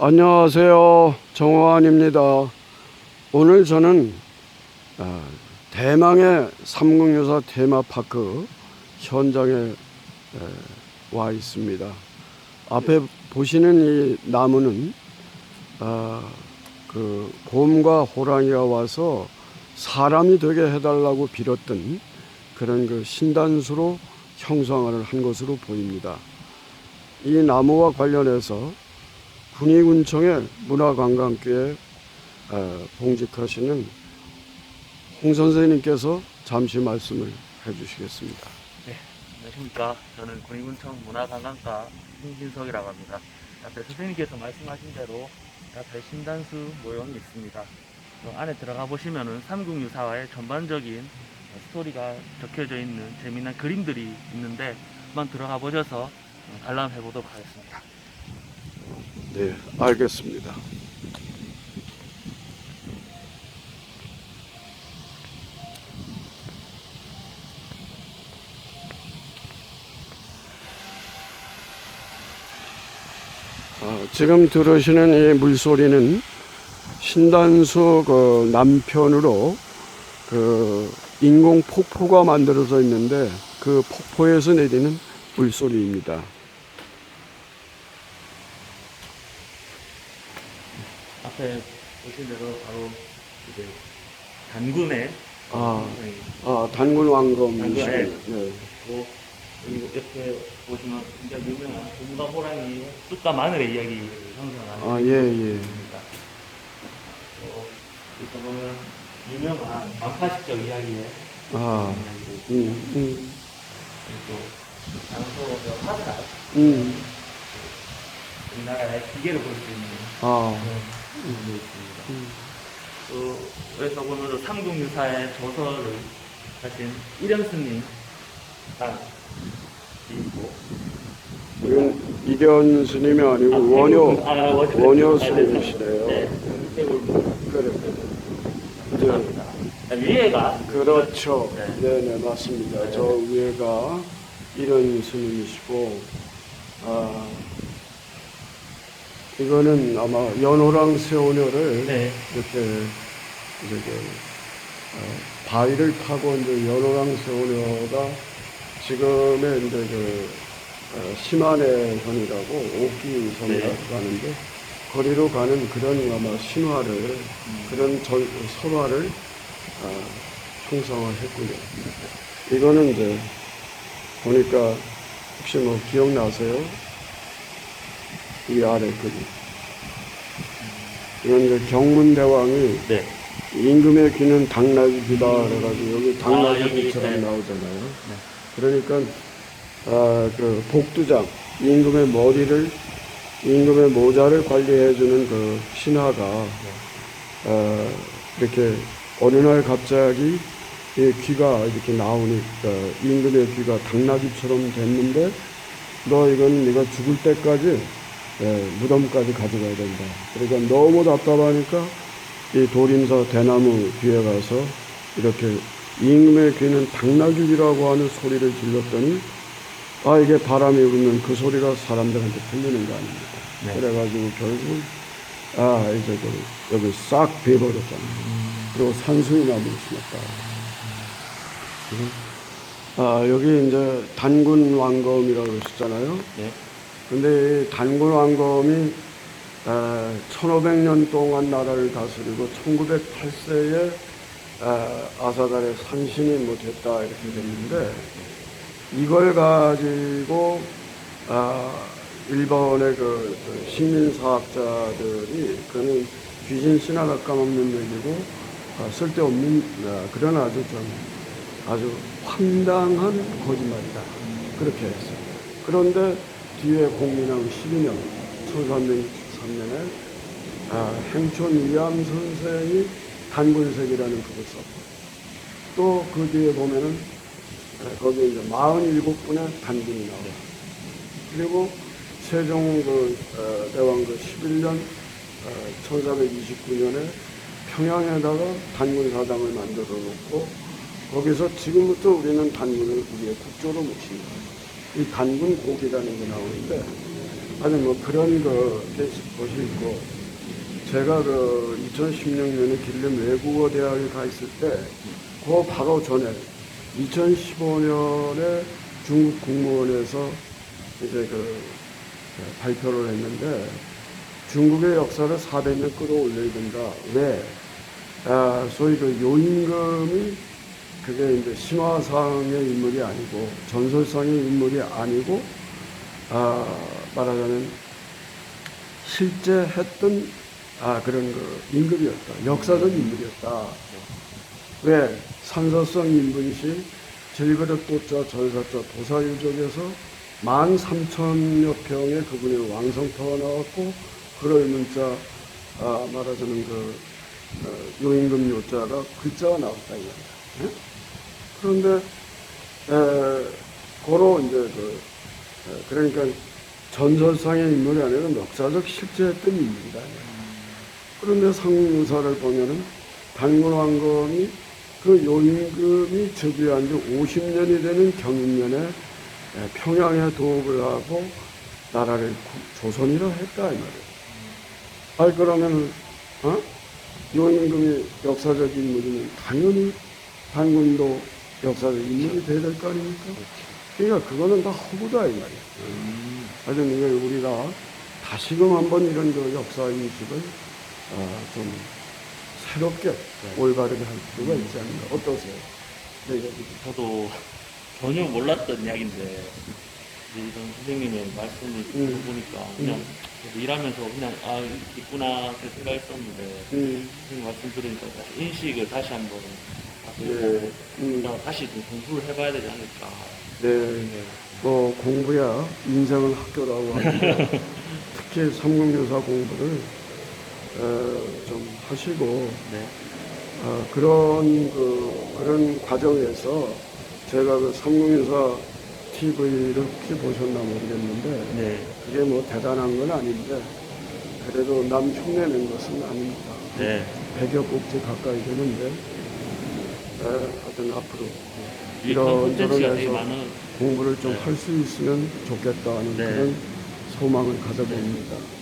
안녕하세요. 정호환입니다. 오늘 저는 아, 대망의 삼국유사 테마파크 현장에 에, 와 있습니다. 앞에 보시는 이 나무는 아, 그 곰과 호랑이가 와서 사람이 되게 해달라고 빌었던 그런 그 신단수로 형성을 한 것으로 보입니다. 이 나무와 관련해서 군위군청의 문화관광교에 어, 봉직하시는 홍 선생님께서 잠시 말씀을 해주시겠습니다. 네, 안녕하십니까. 저는 군위군청 문화관광과 홍진석이라고 합니다. 앞에 선생님께서 말씀하신 대로 앞에 신단수 모형이 있습니다. 그 안에 들어가 보시면은 삼국유사와의 전반적인 스토리가 적혀져 있는 재미난 그림들이 있는데 한번 들어가 보셔서 관람해 보도록 하겠습니다. 네, 알겠습니다. 아, 지금 들으시는 이 물소리는 신단수 그 남편으로 그 인공 폭포가 만들어져 있는데 그 폭포에서 내리는 물소리입니다. 앞에 보신 대로 바로 이제 단군의 아, 네, 아 단군 왕검 단군, 네. 네. 그리고 옆에 보시면 굉장히 유명한 곰과 호랑이 쑥과 마늘의 이야기를 형성하는 아, 예, 예. 또 이렇게 보면 유명한 만파식적 이야기에 아, 이야기도 있고 음, 음, 그리고 장소 화살. 음, 우리나라의 기계를 볼 수 있는 아, 그런 있습니다. 음, 또 여기서 보면 삼국유사의 조서를 하신 있고 이건 이견 스님이 아니고 원효, 아, 원효 원효 아, 네, 스님이시네요. 네. 태울 그래. 이제, 감사합니다. 위에가 그렇죠. 네. 네, 네, 맞습니다. 저 위에가 이런 스님이시고, 아, 이거는 아마 연호랑 세오녀를 네. 이렇게 이제 그, 어, 바위를 타고 이제 연호랑 세오녀가 지금의 이제 그 어, 심한의 현이라고 옥기 성이라고 네. 하는데 거리로 가는 그런 아마 신화를 그런 전, 설화를 아, 형성을 했군요. 이거는 이제 보니까 혹시 뭐 기억나세요? 이 아래 글이. 이건 이제 경문대왕이 네. 임금의 귀는 당나귀 귀다 그래가지고 여기 아, 여기, 당나귀처럼 네. 나오잖아요. 그러니까 아, 그 복두장 임금의 머리를 임금의 모자를 관리해주는 그 신하가 아, 이렇게 어느 날 갑자기 이 귀가 이렇게 나오니까 임금의 귀가 당나귀처럼 됐는데 너 이건 네가 죽을 때까지 예, 무덤까지 가져가야 된다. 그러니까 너무 답답하니까 이 도림사 대나무 뒤에 가서 이렇게 임금의 귀는 당나귀라고 하는 소리를 질렀더니 아 이게 바람이 불면 그 소리가 사람들한테 들리는 거 아닙니까? 네. 그래가지고 결국 아 이제 그 여기 싹 베버렸잖아요. 그리고 산수이 나무를 심었다. 아 여기 이제 단군 왕검이라고 그러셨잖아요. 네. 근데 이 단군 왕검이 1500년 동안 나라를 다스리고 1908세에 아사달의 산신이 뭐 됐다 이렇게 됐는데 이걸 가지고 아, 일본의 그 시민사학자들이 그는 귀신 신화 각감 없는 얘기고 아, 쓸데없는 아, 그런 아주 좀 아주 황당한 거짓말이다 그렇게 했어요. 그런데 뒤에 공민왕 12년 1303년에 아, 행촌 위암 선생이 단군색이라는 그걸 썼고 또 그 뒤에 보면은 아, 거기에 이제 47분의 단군이 나와요. 그리고 세종 그 어, 대왕 그 11년 어, 1429년에 평양에다가 단군 사당을 만들어 놓고 거기서 지금부터 우리는 단군을 우리의 국조로 모십니다. 이 단군 곡이라는 게 나오는데 아니 뭐 그런 거 보시 있고 제가 그 2016년에 길림 외국어 대학에 가 있을 때 그 바로 전에 2015년에 중국 국무원에서 이제 그 발표를 했는데 중국의 역사를 400년 끌어올려야 된다. 왜? 아, 소위 그 요임금이 그게 이제 신화상의 인물이 아니고 전설상의 인물이 아니고 아, 말하자면 실제 했던 아 그런 그 임금이었다. 역사적 인물이었다. 왜 산서성 인분시 질그릇도자 전사자 도사유적에서 만 삼천여 평의 그분의 왕성터가 나왔고 그럴 문자 아, 말하자면 그 어, 요임금 요자가 글자가 나왔다 이거야. 예? 그런데 에, 고로 이제 그 에, 그러니까 전설상의 인물이 아니라 역사적 실제했던 인물이다. 그런데 상무사를 보면은 당군왕건이 그 요임금이 즉위한 지 50년이 되는 경인년에 에, 평양에 도읍을 하고 나라를 구- 조선이라 했다 이 말이에요. 아니 그러면 어? 요임금이 역사적 인물이면 당연히 당군도 역사적 인물이 돼야 될 거 아닙니까? 그러니까 그거는 다 허구다 이 말이에요. 하여튼 이걸 우리가 다시금 한번 이런 그 역사 인식을 어, 좀 새롭게 올바르게 할 필요가 있지 않나 어떠세요? 네, 네. 저도 전혀 몰랐던 이야기인데 이런 선생님의 말씀을 음. 들어보니까 그냥 저도 일하면서 그냥 아 있구나 생각했었는데 음, 선생님 말씀 들으니까 인식을 다시 한번 네, 음, 다시 좀 공부를 해봐야 되지 않을까 네. 네. 뭐 공부야 인생은 학교라고 하는데 특히 삼국유사 공부를 어, 좀 하시고 네. 아, 그런 그 그런 과정에서 제가 그 삼국유사 TV를 혹시 보셨나 모르겠는데 네. 그게 뭐 대단한 건 아닌데 그래도 남 흉내낸 것은 아닙니다. 네. 100여 곡지 가까이 되는데 에, 하여튼 앞으로 이런 저런 해서 공부를 좀 네. 할수 있으면 좋겠다 하는 네. 그런 소망을 가져봅니다.